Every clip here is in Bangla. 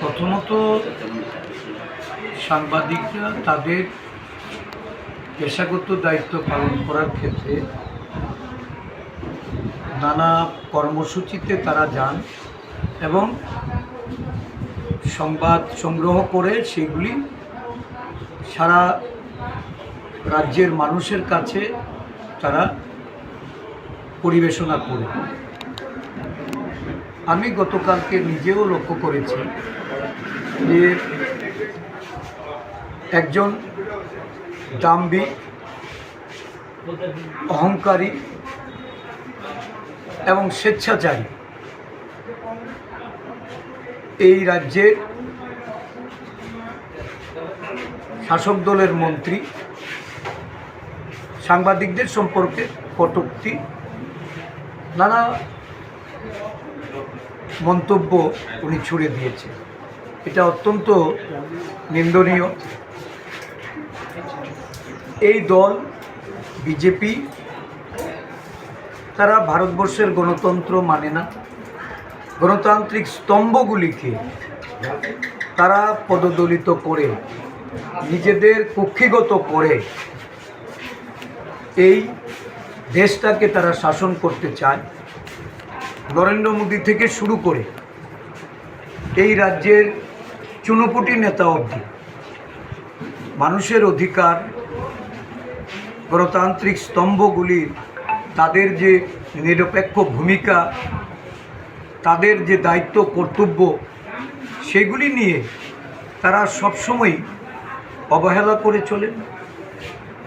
প্রথমত সাংবাদিকরা তাদের পেশাগত দায়িত্ব পালন করার ক্ষেত্রে নানা কর্মসূচিতে তারা যান এবং সংবাদ সংগ্রহ করে সেগুলি সারা রাজ্যের মানুষের কাছে তারা পরিবেশনা করে। আমি গতকালকে নিজেও লক্ষ্য করেছি যে একজন দাম্বি অহংকারী এবং স্বেচ্ছাচারী। এই রাজ্যের শাসক দলের মন্ত্রী, সাংবাদিকদের সম্পর্কে কটূক্তি, নানা মন্তব্য উনি ছুড়ে দিয়েছেন। এটা অত্যন্ত নিন্দনীয়। এই দল, বিজেপি, তারা ভারতবর্ষের গণতন্ত্র মানে না। গণতান্ত্রিক স্তম্ভগুলিকে তারা পদদলিত করে, নিজেদের কক্ষিগত করে এই দেশটাকে তারা শাসন করতে চায়। নরেন্দ্র মোদী থেকে শুরু করে এই রাজ্যের চুনোপুটি নেতা অবধি মানুষের অধিকার, গণতান্ত্রিক স্তম্ভগুলির তাদের যে নিরপেক্ষ ভূমিকা, তাদের যে দায়িত্ব, কর্তব্য, সেগুলি নিয়ে তারা সবসময় অবহেলা করে চলেন।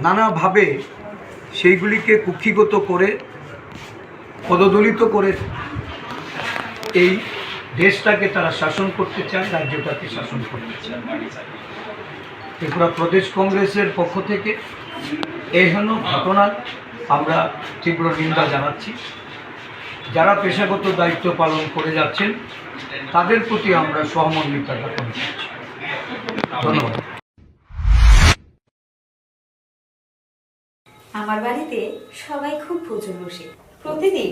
নানাভাবে সেইগুলিকে কুক্ষিগত করে পদদলিত করে এই দেশটাকে তারা শাসন করতে চান রাজ্যটাকে শাসন করতে চান ত্রিপুরা প্রদেশ কংগ্রেসের পক্ষ থেকে এই হেন ঘটনার আমরা তীব্র নিন্দা জানাচ্ছি। যারা পেশাগত দায়িত্ব পালন করে যাচ্ছেন, তাদের প্রতি আমরা সহমর্মিতা জ্ঞাপন করছি। ধন্যবাদ। আমার বাড়িতে সবাই খুব প্রচুর বসে। প্রতিদিন